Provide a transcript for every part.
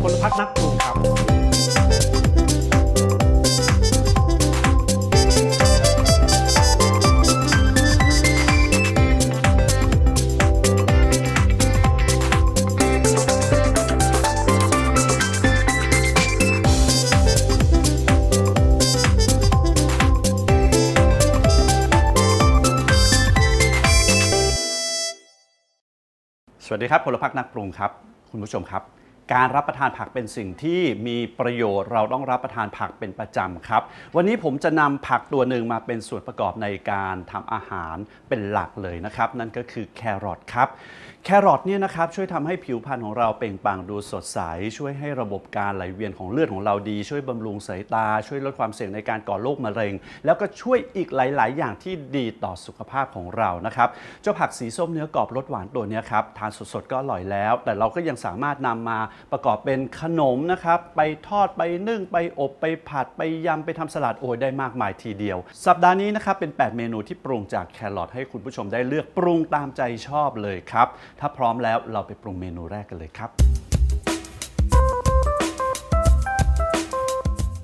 พลพัฒน์นักปรุงครับ วัสดีครับพลพักนักปรุงครับ คุณผู้ชมครับ การรับประทานผักเป็นสิ่งที่มีประโยชน์ เราต้องรับประทานผักเป็นประจำครับ วันนี้ผมจะนำผักตัวหนึ่งมาเป็นส่วนประกอบในการทำอาหารเป็นหลักเลยนะครับ นั่นก็คือแครอทครับแครอทเนี่ยนะครับช่วยทำให้ผิวพรรณของเราเปล่งปลั่งดูสดใส ช่วยให้ระบบการไหลเวียนของเลือดของเราดี ช่วยบำรุงสายตา ช่วยลดความเสี่ยงในการก่อโรคมะเร็ง แล้วก็ช่วยอีกหลาย ๆ อย่างที่ดีต่อสุขภาพของเรานะครับเจ้าผักสีส้มเนื้อกรอบรสหวานตัวนี้ครับทานสด ๆ ก็อร่อยแล้ว แต่เราก็ยังสามารถนำมาประกอบเป็นขนมนะครับไปทอดไปนึ่งไปอบไปผัดไปยำไปทำสลัดโอยได้มากมายทีเดียว สัปดาห์นี้นะครับเป็น 8 เมนูที่ปรุงจากแครอทให้คุณผู้ชมได้เลือกปรุงตามใจชอบเลยครับ ถ้าพร้อมแล้วเราไปปรุงเมนูแรกกันเลยครับ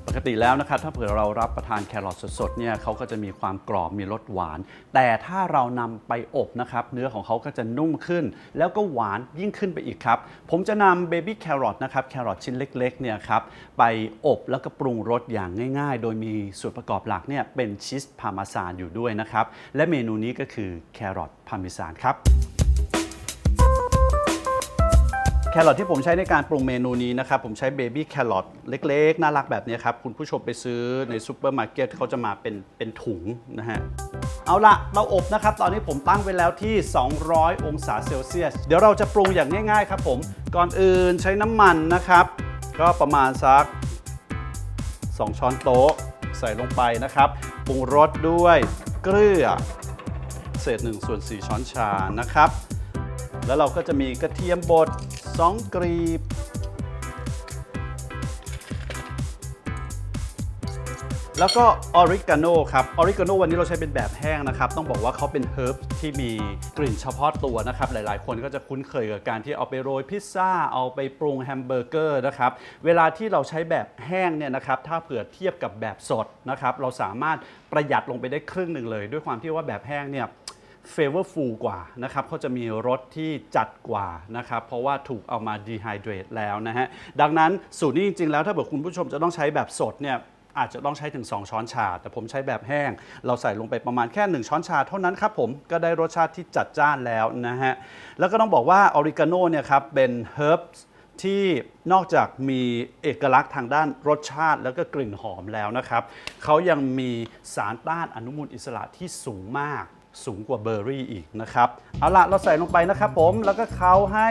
ปกติแล้วนะครับถ้าเผื่อเรารับประทานแครอทสดๆเนี่ยเขาก็จะมีความกรอบมีรสหวาน แต่ถ้าเรานำไปอบนะครับ เนื้อของเขาก็จะนุ่มขึ้น แล้วก็หวานยิ่งขึ้นไปอีกครับ ผมจะนำเบบี้แครอทนะครับแครอทชิ้นเล็กๆเนี่ยครับไปอบแล้วก็ปรุงรสอย่างง่าย ๆ โดยมีส่วนประกอบหลักเนี่ยเป็นชีสพาร์เมซานอยู่ด้วยนะครับและเมนูนี้ก็คือแครอทพาร์เมซานครับ ครอทที่ผมใช้ในการปรุงเมนูนี้นะครับ ผมใช้เบบี้แครอทเล็กๆ น่ารักแบบนี้ครับ คุณผู้ชมไปซื้อในซูเปอร์มาร์เก็ตเขาจะมาเป็นเป็นถุงนะฮะ เอาละเราอบนะครับ ตอนนี้ผมตั้งไว้แล้วที่ 200 องศาเซลเซียส เดี๋ยวเราจะปรุงอย่างง่ายๆครับผม ก่อนอื่นใช้น้ำมันนะครับ ก็ประมาณสัก 2 ช้อนโต๊ะใส่ลงไปนะครับ ปรุงรสด้วยเกลือ เศษ1ส่วน4ช้อนชานะครับ แล้วเราก็จะมีกระเทียมบด 2กรีบ แล้วก็ออริกาโนครับ ออริกาโนวันนี้เราใช้เป็นแบบแห้งนะครับ ต้องบอกว่าเขาเป็นเฮิร์บที่มีกลิ่นเฉพาะตัวนะครับ หลายๆ คนก็จะคุ้นเคยกับการที่เอาไปโรยพิซซ่า เอาไปปรุงแฮมเบอร์เกอร์นะครับ เวลาที่เราใช้แบบแห้งเนี่ยนะครับ ถ้าเผื่อเทียบกับแบบสดนะครับ เราสามารถประหยัดลงไปได้ครึ่งหนึ่งเลย ด้วยความที่ว่าแบบแห้งเนี่ย เฟเวอร์ฟูลกว่านะครับเขาจะมีรสที่จัดกว่านะครับ เพราะว่าถูกเอามาดีไฮเดรตแล้วนะฮะ ดังนั้นสูตรนี้จริง ๆ แล้วถ้าเกิดคุณผู้ชมจะต้องใช้แบบสดเนี่ยอาจจะต้องใช้ถึง 2 ช้อนชา แต่ผมใช้แบบแห้ง เราใส่ลงไปประมาณแค่ 1 ช้อนชาเท่านั้นครับผม ก็ได้รสชาติที่จัดจ้านแล้วนะฮะ แล้วก็ต้องบอกว่าออริกาโนเนี่ยครับเป็นเฮิร์บที่นอกจากมีเอกลักษณ์ทางด้านรสชาติแล้วก็กลิ่นหอมแล้วนะครับ เขายังมีสารต้านอนุมูลอิสระที่สูงมาก สูงกว่าเบอร์รี่อีกนะครับเอาละเราใส่ลงไปนะครับผมแล้วก็เคล้าให้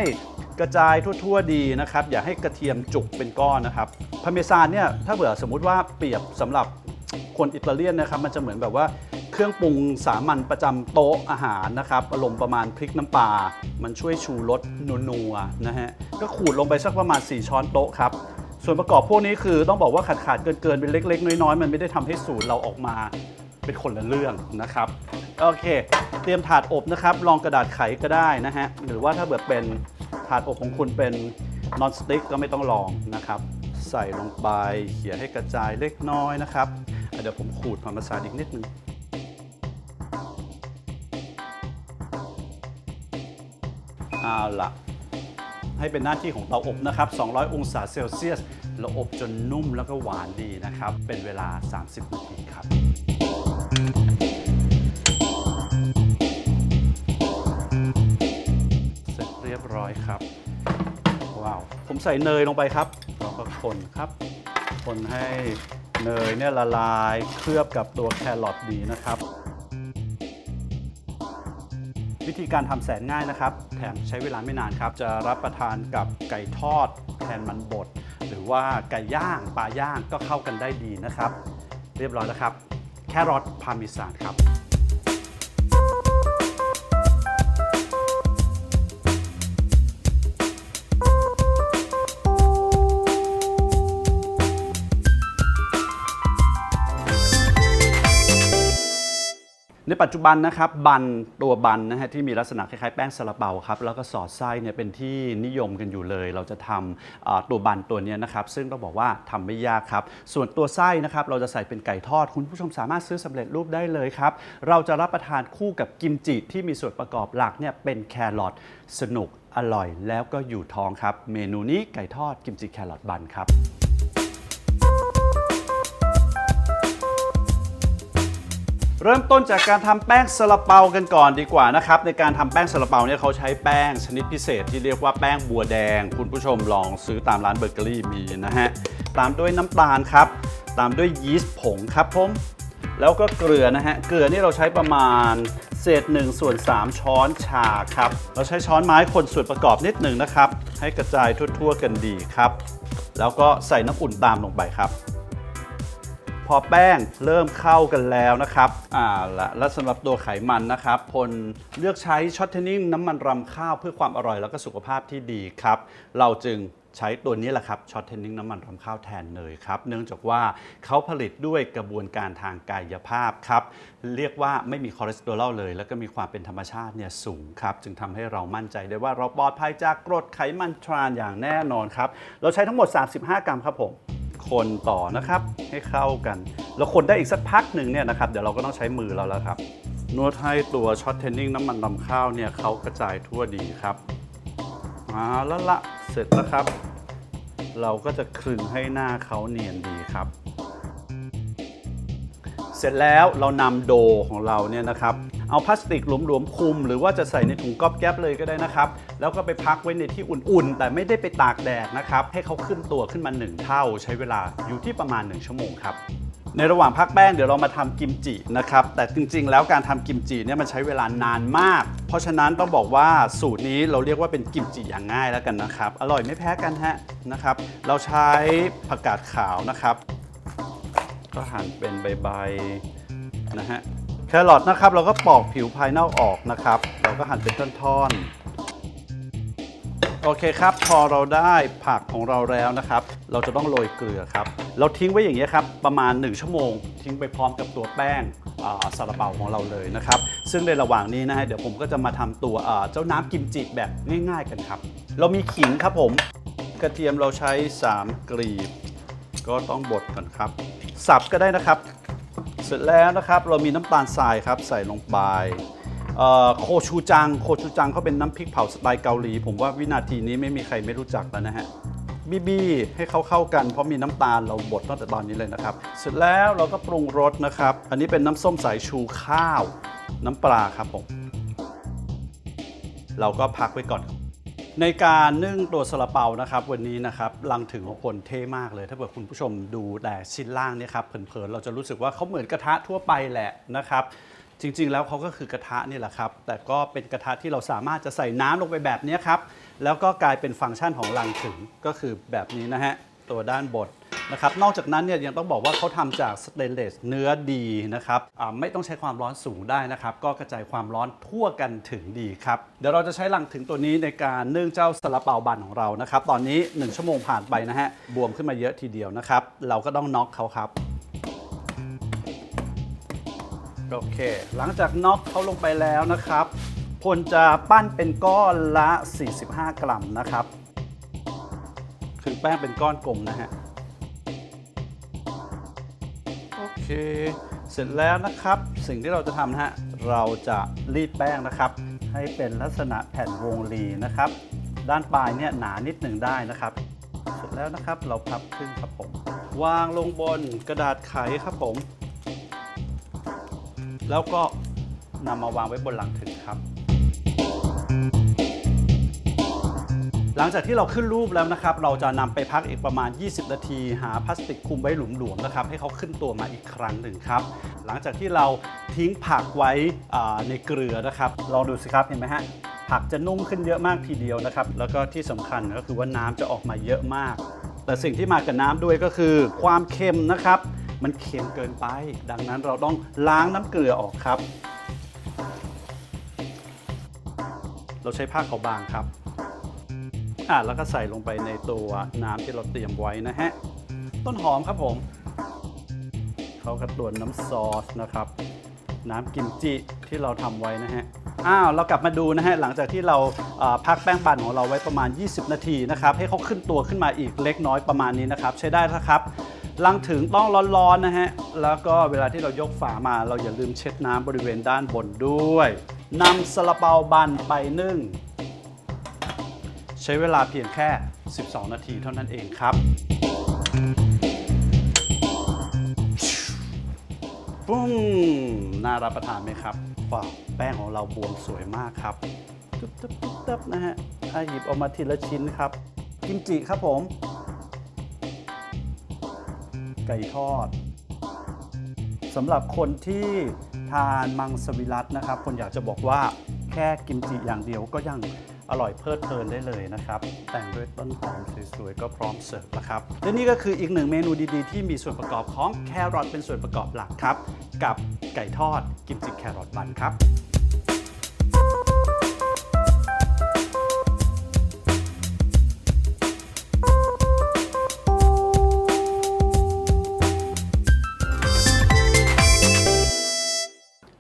กระจายทั่ว ๆ ดีนะครับ อย่าให้กระเทียมจุกเป็นก้อนนะครับพาเมซานเนี่ยถ้าเผื่อสมมุติว่าเปรียบสำหรับคนอิตาเลียนนะครับ มันจะเหมือนแบบว่าเครื่องปรุงสามัญประจำโต๊ะอาหารนะครับอารมณ์ประมาณพริกน้ำปลามันช่วยชูรสนัวๆนะฮะก็ขูดลงไปสักประมาณ 4 ช้อนโต๊ะครับส่วนประกอบพวกนี้คือต้องบอกว่าขาดขาดๆเกินเกินๆเป็นเล็ก ๆ น้อยๆมันไม่ได้ทำให้สูตรเราออกมา เป็นคนละเรื่องนะครับโอเค เตรียมถาดอบนะครับรองกระดาษไขก็ได้นะฮะหรือว่าถ้าเกิดเป็นถาดอบของคุณเป็นนอนสติ๊กก็ไม่ต้องลองนะครับ ใส่ลงไปเขี่ยให้กระจายเล็กน้อยนะครับเดี๋ยวผมขูดพาร์เมซาอีกนิดนึงเอาละให้เป็นหน้าที่ของเตาอบนะครับ 200 องศาเซลเซียสเราอบจนนุ่มแล้วก็หวานดีนะครับ เป็นเวลา 30 นาทีครับ เสร็จเรียบร้อยครับ ว้าว ผมใส่เนยลงไปครับแล้วก็คนครับ คนให้เนยเนี่ยละลายเคลือบกับตัวแครอทดีนะครับ วิธีการทำแสนง่ายนะครับ แถมใช้เวลาไม่นานครับ จะรับประทานกับไก่ทอดแทนมันบดหรือว่าไก่ย่างปลาย่างก็เข้ากันได้ดีนะครับ เรียบร้อยแล้วครับ แครอทพาร์เมซานครับ ปัจจุบันนะครับบันตัวบันนะฮะที่มีลักษณะคล้ายๆแป้งซาลาเปาครับแล้วก็สอดไส้เนี่ยเป็นที่นิยมกันอยู่เลย เราจะทำตัวบันตัวเนี้ยนะครับซึ่งต้องบอกว่าทำไม่ยากครับ ส่วนตัวไส้นะครับเราจะใส่เป็นไก่ทอด คุณผู้ชมสามารถซื้อสำเร็จรูปได้เลยครับ เราจะรับประทานคู่กับกิมจิที่มีส่วนประกอบหลักเนี่ยเป็นแครอทสนุกอร่อยแล้วก็อยู่ท้องครับ เมนูนี้ไก่ทอดกิมจิแครอทบันครับ เริ่มต้นจากการทำแป้งซาลาเปากันก่อนดีกว่านะครับ ในการทำแป้งซาลาเปาเนี่ยเขาใช้แป้งชนิดพิเศษที่เรียกว่าแป้งบัวแดง คุณผู้ชมลองซื้อตามร้านเบเกอรี่มีนะฮะ ตามด้วยน้ำตาลครับ ตามด้วยยีสต์ผงครับผม แล้วก็เกลือนะฮะ เกลือนี่เราใช้ประมาณเศษ1ส่วน3ช้อนชาครับ เราใช้ช้อนไม้คนส่วนประกอบนิดหนึ่งนะครับ ให้กระจายทั่วๆกันดีครับ แล้วก็ใส่น้ำอุ่นตามลงไปครับ พอแป้งเริ่มเข้ากันแล้วนะครับอ่าละและสำหรับตัวไขมันนะครับพลเลือกใช้ช็อตเทนนิ่งน้ำมันรำข้าวเพื่อความอร่อยแล้วก็สุขภาพที่ดีครับ เราจึงใช้ตัวนี้แหละครับช็อตเทนนิ่งน้ำมันรำข้าวแทนเนยครับ เนื่องจากว่าเขาผลิตด้วยกระบวนการทางกายภาพครับ เรียกว่าไม่มีคอเลสเตอรอลเลย แล้วก็มีความเป็นธรรมชาติเนี่ยสูงครับ จึงทำให้เรามั่นใจได้ว่าเราปลอดภัยจากกรดไขมันทรานอย่างแน่นอนครับ เราใช้ทั้งหมด 35 กรัมครับผม คนต่อนะครับให้เข้ากัน แล้วคนได้อีกสักพักหนึ่งเนี่ยนะครับเดี๋ยวเราก็ต้องใช้มือเราแล้วครับนวดให้ตัวช็อตเทนนิ่งน้ำมันลำข้าวเนี่ยเขากระจายทั่วดีครับมาแล้วละเสร็จแล้วครับ เราก็จะคลึงให้หน้าเขาเนียนดีครับ เสร็จแล้วเรานำโดของเราเนี่ยนะครับ เอาพลาสติกหลวมๆคลุม หรือว่าจะใส่ในถุงก๊อบแก๊บเลยก็ได้นะครับ แล้วก็ไปพักไว้ในที่อุ่นๆ แต่ไม่ได้ไปตากแดดนะครับ ให้เขาขึ้นตัวขึ้นมา 1 เท่า ใช้เวลาอยู่ที่ประมาณ 1 ชั่วโมงครับในระหว่างพักแป้งเดี๋ยวเรามาทำกิมจินะครับ แต่จริงๆ แล้วการทำกิมจิเนี่ยมันใช้เวลานานมาก เพราะฉะนั้นต้องบอกว่าสูตรนี้เราเรียกว่าเป็นกิมจิอย่างง่ายแล้วกันนะครับ อร่อยไม่แพ้กันฮะนะครับ เราใช้ผักกาดขาวนะครับ ก็หั่นเป็นใบๆนะฮะ แครอทนะครับเราก็ปอกผิวภายนอกออกนะครับ เราก็หั่นเป็นท่อนๆ โอเคครับ พอเราได้ผักของเราแล้วนะครับ เราจะต้องโรยเกลือครับ เราทิ้งไว้อย่างนี้ครับ ประมาณ 1 ชั่วโมง ทิ้งไปพร้อมกับตัวแป้งาซาลาเปาของเราเลยนะครับ ซึ่งในระหว่างนี้นะฮะเดี๋ยวผมก็จะมาทำตัวเจ้าน้ำกิมจิแบบง่าย ๆ กันครับ เรามีขิงครับผม กระเทียมเราใช้ 3 กลีบ ก็ต้องบดก่อนครับ สับก็ได้นะครับ เสร็จแล้วนะครับเรามีน้ำตาลทรายครับใส่ลงไปโคชูจังโคชูจังเขาเป็นน้ำพริกเผาสไตล์เกาหลี ผมว่าวินาทีนี้ไม่มีใครไม่รู้จักแล้วนะฮะบีบีให้เขาเข้ากันเพราะมีน้ำตาลเราบดตั้งแต่ตอนนี้เลยนะครับ เสร็จแล้วเราก็ปรุงรสนะครับ อันนี้เป็นน้ำส้มสายชูข้าว น้ำปลาครับผม เราก็พักไว้ก่อน ในการนึ่งตัวซาลาเปานะครับ วันนี้นะครับลังถึงของคนเท่มากเลย ถ้าเกิดคุณผู้ชมดูแต่ชิ้นล่างเนี่ยครับเผินๆเราจะรู้สึกว่าเขาเหมือนกระทะทั่วไปแหละนะครับ จริงๆแล้วเขาก็คือกระทะนี่แหละครับ แต่ก็เป็นกระทะที่เราสามารถจะใส่น้ำลงไปแบบนี้ครับ แล้วก็กลายเป็นฟังก์ชันของลังถึงก็คือแบบนี้นะฮะตัวด้านบน นะครับ นอกจากนั้นเนี่ยยังต้องบอกว่าเขาทำจากสเตนเลสเนื้อดีนะครับไม่ต้องใช้ความร้อนสูงได้นะครับ ก็กระจายความร้อนทั่วกันถึงดีครับ เดี๋ยวเราจะใช้ลังถึงตัวนี้ในการนึ่งเจ้าซาลาเปาบันของเรานะครับ ตอนนี้ 1 ชั่วโมงผ่านไปนะฮะ บวมขึ้นมาเยอะทีเดียวนะครับ เราก็ต้องน็อกเขาครับโอเค หลังจากน็อกเขาลงไปแล้วนะครับพลจะปั้นเป็นก้อนละ 45 กรัมนะครับ คือแป้งเป็นก้อนกลมนะฮะ เค เสร็จแล้วนะครับ สิ่งที่เราจะทำนะฮะ เราจะรีดแป้งนะครับ ให้เป็นลักษณะแผ่นวงรีนะครับ ด้านปลายเนี่ยหนานิดหนึ่งได้นะครับ เสร็จแล้วนะครับ เราพับครึ่งครับผม วางลงบนกระดาษไขครับผม แล้วก็นำมาวางไว้บนหลังถึงครับ หลังจากที่เราขึ้นรูปแล้วนะครับ เราจะนำไปพักอีกประมาณ 20 นาที หาพลาสติกคุมไว้หลุมๆนะครับ ให้เขาขึ้นตัวมาอีกครั้งหนึ่งครับ หลังจากที่เราทิ้งผักไว้ในเกลือนะครับ ลองดูสิครับเห็นไหมฮะผักจะนุ่มขึ้นเยอะมากทีเดียวนะครับ แล้วก็ที่สำคัญก็คือว่าน้ำจะออกมาเยอะมาก แต่สิ่งที่มากับน้ำด้วยก็คือความเค็มนะครับ มันเค็มเกินไป ดังนั้นเราต้องล้างน้ำเกลือออกครับ เราใช้ผ้าขาวบางครับ อะแล้วก็ใส่ลงไปในตัวน้ำที่เราเตรียมไว้นะฮะ ต้นหอมครับผม เขากระตวนน้ำซอสนะครับ น้ำกิมจิที่เราทำไว้นะฮะ อ้าว เรากลับมาดูนะฮะ หลังจากที่เราพักแป้งปั่นของเราไว้ประมาณ 20 นาทีนะครับ ให้เขาขึ้นตัวขึ้นมาอีกเล็กน้อยประมาณนี้นะครับ ใช้ได้นะครับลังถึงต้องร้อนๆนะฮะ แล้วก็เวลาที่เรายกฝามาเราอย่าลืมเช็ดน้ำบริเวณด้านบนด้วยนำซาลาเปาบันไปนึ่ง ใช้เวลาเพียงแค่ 12 นาทีเท่านั้นเองครับ ปุ้งน่ารับประทานไหมครับว้าวแป้งของเราบวมสวยมากครับตึ๊บตึ๊บตึ๊บตึ๊บนะฮะอะหยิบออกมาทีละชิ้นครับ กิมจิครับผม ไก่ทอดสำหรับคนที่ทานมังสวิรัตนะครับ คนอยากจะบอกว่าแค่กิมจิอย่างเดียวก็ยัง อร่อยเพลิดเพลินได้เลยนะครับ แต่งด้วยต้นหอมสวยๆก็พร้อมเสิร์ฟแล้วครับ และนี่ก็คืออีกหนึ่งเมนูดีๆ ที่มีส่วนประกอบของแครอทเป็นส่วนประกอบหลักครับ กับไก่ทอดกิมจิแครอทบันครับ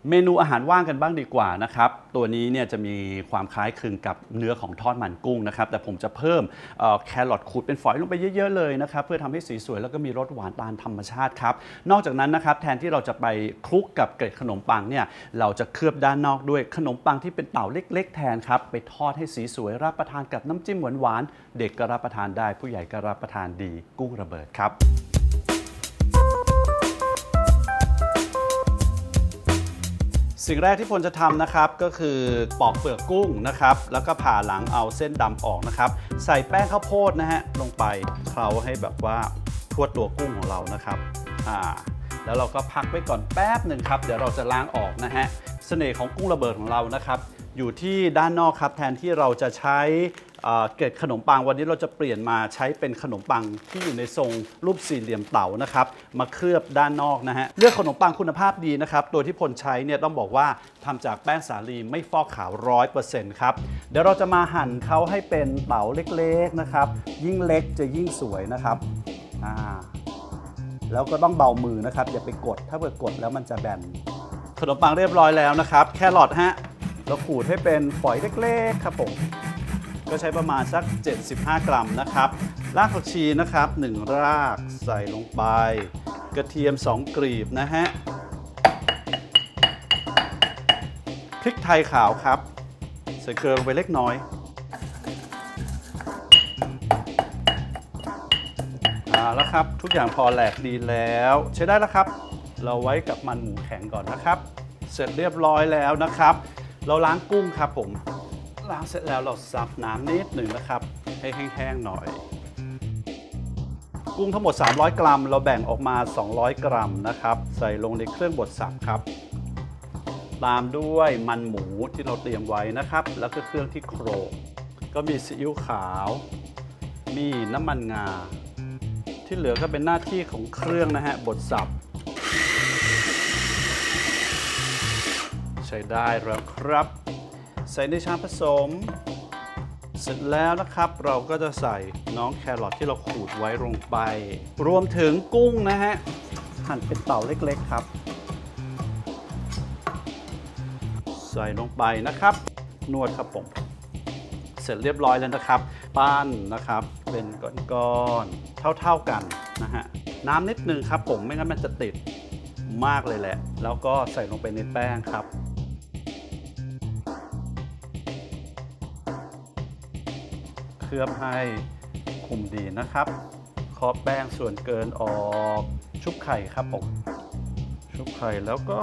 เมนูอาหารว่างกันบ้างดีกว่านะครับ ตัวนี้เนี่ยจะมีความคล้ายคลึงกับเนื้อของทอดมันกุ้งนะครับ แต่ผมจะเพิ่มแครอทขูดเป็นฝอยลงไปเยอะๆเลยนะครับ เพื่อทำให้สีสวยแล้วก็มีรสหวานตามธรรมชาติครับ นอกจากนั้นนะครับแทนที่เราจะไปคลุกกับเกล็ดขนมปังเนี่ย เราจะเคลือบด้านนอกด้วยขนมปังที่เป็นเต่าเล็ก ๆ แทนครับ ไปทอดให้สีสวยรับประทานกับน้ำจิ้มหวานๆ เด็กก็รับประทานได้ ผู้ใหญ่ก็รับประทานดีกุ้งระเบิดครับ สิ่งแรกที่พลจะทำนะครับก็คือปอกเปลือกกุ้งนะครับ แล้วก็ผ่าหลังเอาเส้นดำออกนะครับ ใส่แป้งข้าวโพดนะฮะลงไปเคล้าให้แบบว่าทั่วตัวกุ้งของเรานะครับอ่าแล้วเราก็พักไว้ก่อนแป๊บหนึ่งครับ เดี๋ยวเราจะล้างออกนะฮะเสน่ห์ของกุ้งระเบิดของเรานะครับ อยู่ที่ด้านนอกครับแทนที่เราจะใช้ เกล็ดขนมปังวันนี้เราจะเปลี่ยนมาใช้เป็นขนมปังที่อยู่ในทรงรูปสี่เหลี่ยมเต๋านะครับมาเคลือบด้านนอกนะฮะเลือกขนมปังคุณภาพดีนะครับตัวที่พลใช้เนี่ยต้องบอกว่าทำจากแป้งสาลีไม่ฟอกขาวร้อยเปอร์เซ็นต์ครับเดี๋ยวเราจะมาหั่นเขาให้เป็นเต๋าเล็กๆนะครับยิ่งเล็กจะยิ่งสวยนะครับอ่าแล้วก็ต้องเบามือนะครับอย่าไปกดถ้าเกิดกดแล้วมันจะแบนขนมปังเรียบร้อยแล้วนะครับ แครอทฮะเราขูดให้เป็นฝอยเล็กๆครับผม ก็ใช้ประมาณสัก 75 กรัมนะครับ รากผักชีนะครับ 1 รากใส่ลงไป กระเทียม 2กรีบนะฮะ พริกไทยขาวครับ ใส่เกลือลงไปเล็กน้อยเอาแล้วครับ ทุกอย่างพอแหลกดีแล้ว ใช้ได้แล้วครับ เราไว้กับมันหมูแข็งก่อนนะครับ เสร็จเรียบร้อยแล้วนะครับ เราล้างกุ้งครับผม ล้างเสร็จแล้วเราซับน้ำนิดหนึ่งนะครับ ให้แห้งๆหน่อย กุ้งทั้งหมด 300 กรัม เราแบ่งออกมา 200 กรัมนะครับ ใส่ลงในเครื่องบดสับครับ ตามด้วยมันหมูที่เราเตรียมไว้นะครับ แล้วก็เครื่องที่โครกก็มีซีอิ๊วขาว มีน้ำมันงา ที่เหลือก็เป็นหน้าที่ของเครื่องนะฮะบดสับใช้ได้แล้วครับ ใส่ในชามผสม เสร็จแล้วนะครับเราก็จะใส่น้องแครอทที่เราขูดไว้ลงไป รวมถึงกุ้งนะฮะ หั่นเป็นเต่าเล็กๆครับ ใส่ลงไปนะครับ นวดครับผมเสร็จเรียบร้อยแล้วนะครับ ปั้นนะครับ เป็นก้อนๆเท่าๆกันนะฮะน้ำนิดนึงครับผมไม่งั้นมันจะติดมากเลยแหละ แล้วก็ใส่ลงไปในแป้งครับ ลือบให้คุมดีนะครับเคาะแป้งส่วนเกินออกชุบไข่ครับผมชุบไข่แล้วก็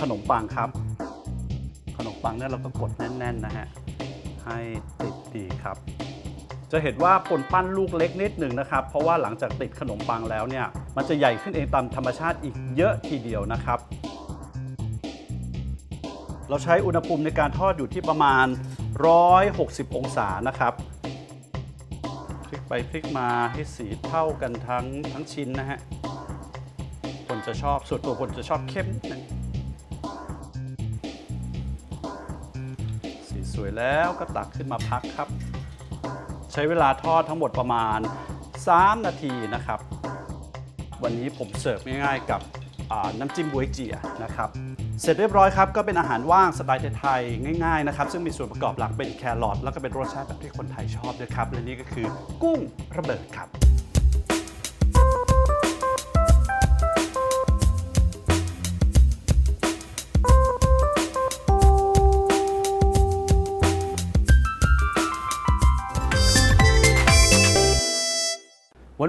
ขนมปังครับ ขนมปังเนี่ยเราก็กดแน่นๆนะฮะให้ติดดีครับ จะเห็นว่าปนปั้นลูกเล็กนิดหนึ่งนะครับ เพราะว่าหลังจากติดขนมปังแล้วเนี่ย มันจะใหญ่ขึ้นเองตามธรรมชาติอีกเยอะทีเดียวนะครับ เราใช้อุณหภูมิในการทอดอยู่ที่ประมาณ 160 องศานะครับ พลิกไปพลิกมาให้สีเท่ากันทั้งทั้งชิ้นนะฮะ คนจะชอบส่วนตัวคนจะชอบเข้มนิดนึงสีสวยแล้วก็ตักขึ้นมาพักครับ ใช้เวลาทอดทั้งหมดประมาณ 3 นาทีนะครับ วันนี้ผมเสิร์ฟง่ายๆกับน้ำจิ้มบวยเจียนะครับ เสร็จเรียบร้อยครับก็เป็นอาหารว่างสไตล์ไทยๆง่ายๆนะครับซึ่งมีส่วนประกอบหลักเป็นแครอทแล้วก็เป็นรสชาติแบบที่คนไทยชอบด้วยครับและนี่ก็คือกุ้งระเบิดครับ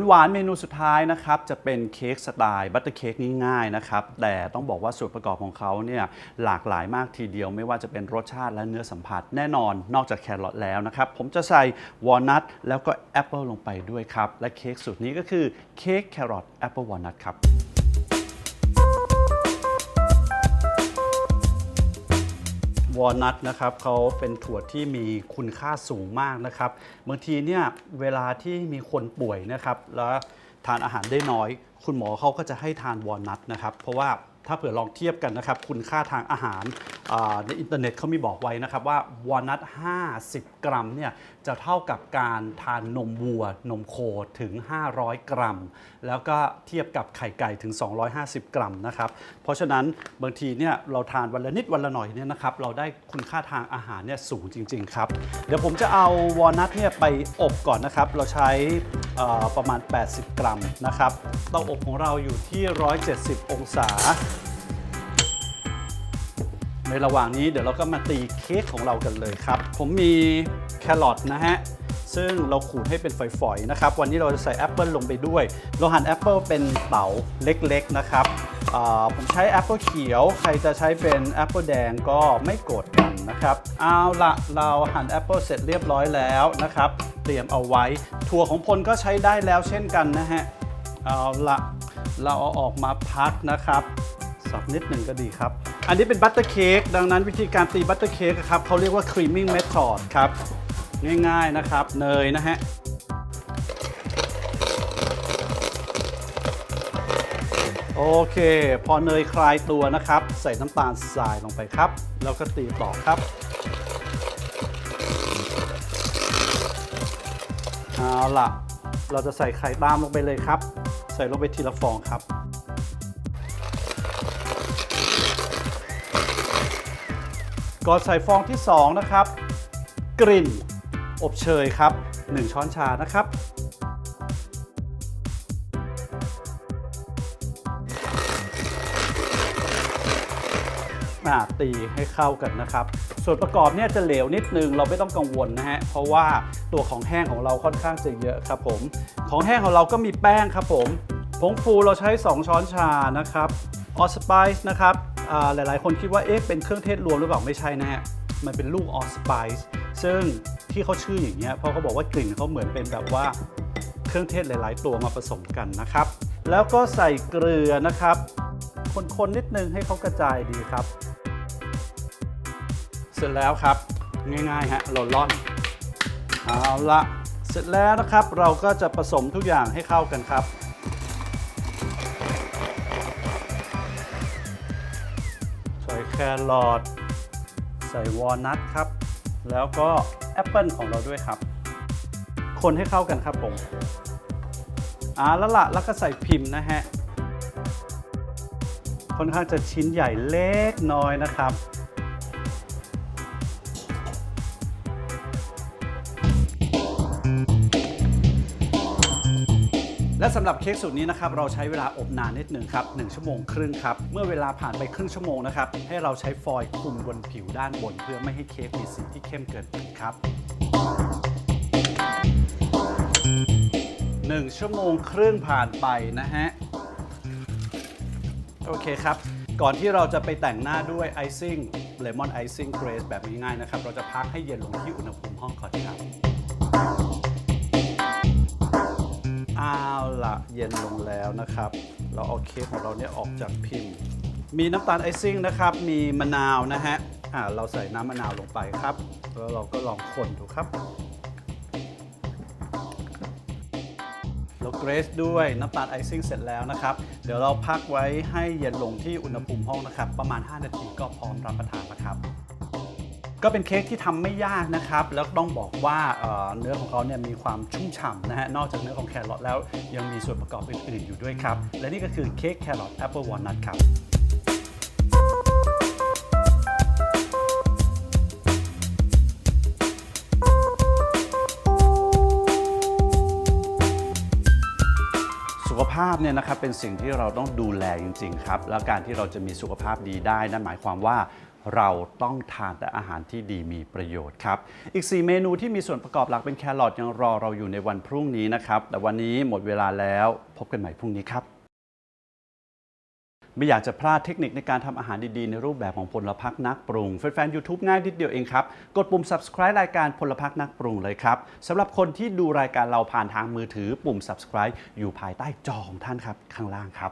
หวานๆเมนูสุดท้ายนะครับจะเป็นเค้กสไตล์บัตเตอร์เค้กง่ายๆนะครับแต่ต้องบอกว่าส่วนประกอบของเขาเนี่ยหลากหลายมากทีเดียว ไม่ว่าจะเป็นรสชาติและเนื้อสัมผัสแน่นอน นอกจากแครอทแล้วนะครับ ผมจะใส่วอลนัทแล้วก็แอปเปิลลงไปด้วยครับ และเค้กสูตรนี้ก็คือเค้กแครอทแอปเปิลวอลนัทครับ วอลนัทนะครับเขาเป็นถั่วที่มีคุณค่าสูงมากนะครับบางทีเนี่ยเวลาที่มีคนป่วยนะครับแล้วทานอาหารได้น้อย คุณหมอเขาก็จะให้ทานวอลนัทนะครับเพราะว่าถ้าเผื่อลองเทียบกันนะครับ คุณค่าทางอาหาร ในอินเทอร์เน็ตเขามีบอกไว้นะครับว่าวอลนัท 50 กรัมเนี่ยจะเท่ากับการทานนมวัวนมโคถึง 500 กรัม แล้วก็เทียบกับไข่ไก่ถึง 250 กรัมนะครับเพราะฉะนั้นบางทีเนี่ยเราทานวันละนิดวันละหน่อยเนี่ยนะครับเราได้คุณค่าทางอาหารเนี่ยสูงจริง ๆ ครับ เดี๋ยวผมจะเอาวอลนัทเนี่ยไปอบก่อนนะครับ เราใช้ประมาณ 80 กรัมนะครับเตาอบของเราอยู่ที่ 170 องศา ในระหว่างนี้เดี๋ยวเราก็มาตีเค้กของเรากันเลยครับ ผมมีแครอทนะฮะ ซึ่งเราขูดให้เป็นฝอยๆนะครับ วันนี้เราจะใส่แอปเปิลลงไปด้วย เราหั่นแอปเปิลเป็นเต๋าเล็กๆนะครับผมใช้แอปเปิลเขียว ใครจะใช้เป็นแอปเปิลแดงก็ไม่โกรธกันนะครับ เอาละเราหั่นแอปเปิลเสร็จเรียบร้อยแล้วนะครับ เตรียมเอาไว้ ถั่วของพลก็ใช้ได้แล้วเช่นกันนะฮะ เอาละเราเอาออกมาพักนะครับ สับนิดหนึ่งก็ดีครับ อันนี้เป็นบัตเตอร์เค้กดังนั้นวิธีการตีบัตเตอร์เค้กครับเขาเรียกว่า creaming method ครับ ง่ายๆนะครับ เนยนะฮะโอเค พอเนยคลายตัวนะครับ ใส่น้ำตาลทรายลงไปครับ แล้วก็ตีต่อครับเอาล่ะ เราจะใส่ไข่ตามลงไปเลยครับ ใส่ลงไปทีละฟองครับ ก่อนใส่ฟองที่ 2 นะครับ กลิ่น อบเชยครับ 1 ช้อนชานะครับอ่าตีให้เข้ากันนะครับ ส่วนประกอบเนี่ยจะเหลวนิดนึงเราไม่ต้องกังวลนะฮะ เพราะว่าตัวของแห้งของเราค่อนข้างจะเยอะครับผม ของแห้งของเราก็มีแป้งครับผม ผงฟูเราใช้ 2 ช้อนชานะครับ ออสไปซ์นะครับ หลายๆ คนคิดว่าเอ๊ะเป็นเครื่องเทศรวมหรือเปล่าไม่ใช่นะฮะมันเป็นลูกออสไปซ์ซึ่งที่เขาชื่ออย่างเงี้ยเพราะเขาบอกว่ากลิ่นเขาเหมือนเป็นแบบว่าเครื่องเทศหลาย ๆ ตัวมาผสมกันนะครับ แล้วก็ใส่เกลือนะครับ คน ๆ นิดนึงให้เขากระจายดีครับ เสร็จแล้วครับง่าย ๆ ฮะเราล่อนเอาละเสร็จแล้วนะครับเราก็จะผสมทุกอย่างให้เข้ากันครับ รอทใส่วอลนัทครับ แล้วก็แอปเปิลของเราด้วยครับ คนให้เข้ากันครับผมอ่าแล้วละแล้วก็ใส่พิมพ์นะฮะค่อนข้างจะชิ้นใหญ่เล็กน้อยนะครับ และสำหรับเค้กสูตรนี้นะครับเราใช้เวลาอบนานนิดหนึ่งครับ1ชั่วโมงครึ่งครับเมื่อเวลาผ่านไปครึ่งชั่วโมงนะครับให้เราใช้ฟอยล์คลุมบนผิวด้านบน เพื่อไม่ให้เค้กมีสีที่เข้มเกินไปครับ1ชั่วโมงครึ่งผ่านไปนะฮะโอเคครับ ก่อนที่เราจะไปแต่งหน้าด้วยไอซิ่งเลมอนไอซิ่งเกรสแบบง่ายๆนะครับ เราจะพักให้เย็นลงที่อุณหภูมิห้องก่อนครับ เอาละเย็นลงแล้วนะครับ เราเอาเค้กของเราเนี่ยออกจากพิมพ์ มีน้ำตาลไอซิ่งนะครับ มีมะนาวนะฮะอ่าเราใส่น้ำมะนาวลงไปครับ แล้วเราก็ลองคนดูครับ เราเกรสด้วยน้ำตาลไอซิ่งเสร็จแล้วนะครับ เดี๋ยวเราพักไว้ให้เย็นลงที่อุณหภูมิห้องนะครับ ประมาณ 5 นาทีก็พร้อมรับประทานแล้วครับ ก็เป็นเค้กที่ทำไม่ยากนะครับ แล้วต้องบอกว่าเนื้อของเขาเนี่ยมีความชุ่มฉ่ำนะฮะ นอกจากเนื้อของแครอทแล้วยังมีส่วนประกอบอื่นๆอยู่ด้วยครับ และนี่ก็คือเค้กแครอทแอปเปิลวอลนัทครับสุขภาพเนี่ยนะครับเป็นสิ่งที่เราต้องดูแลจริง ๆ ครับ แล้วการที่เราจะมีสุขภาพดีได้นั่นหมายความว่า เราต้องทานแต่อาหารที่ดีมีประโยชน์ครับ อีก 4 เมนูที่มีส่วนประกอบหลักเป็นแครอทยังรอเราอยู่ในวันพรุ่งนี้นะครับ แต่วันนี้หมดเวลาแล้วพบกันใหม่พรุ่งนี้ครับ ไม่อยากจะพลาดเทคนิคในการทำอาหารดีๆ ในรูปแบบของพลพักนักปรุง แฟนๆ YouTube ง่ายนิดเดียวเองครับ กดปุ่ม subscribe รายการพลพักนักปรุงเลยครับสำหรับคนที่ดูรายการเราผ่านทางมือถือ ปุ่ม subscribe อยู่ภายใต้จอของท่านครับข้างล่างครับ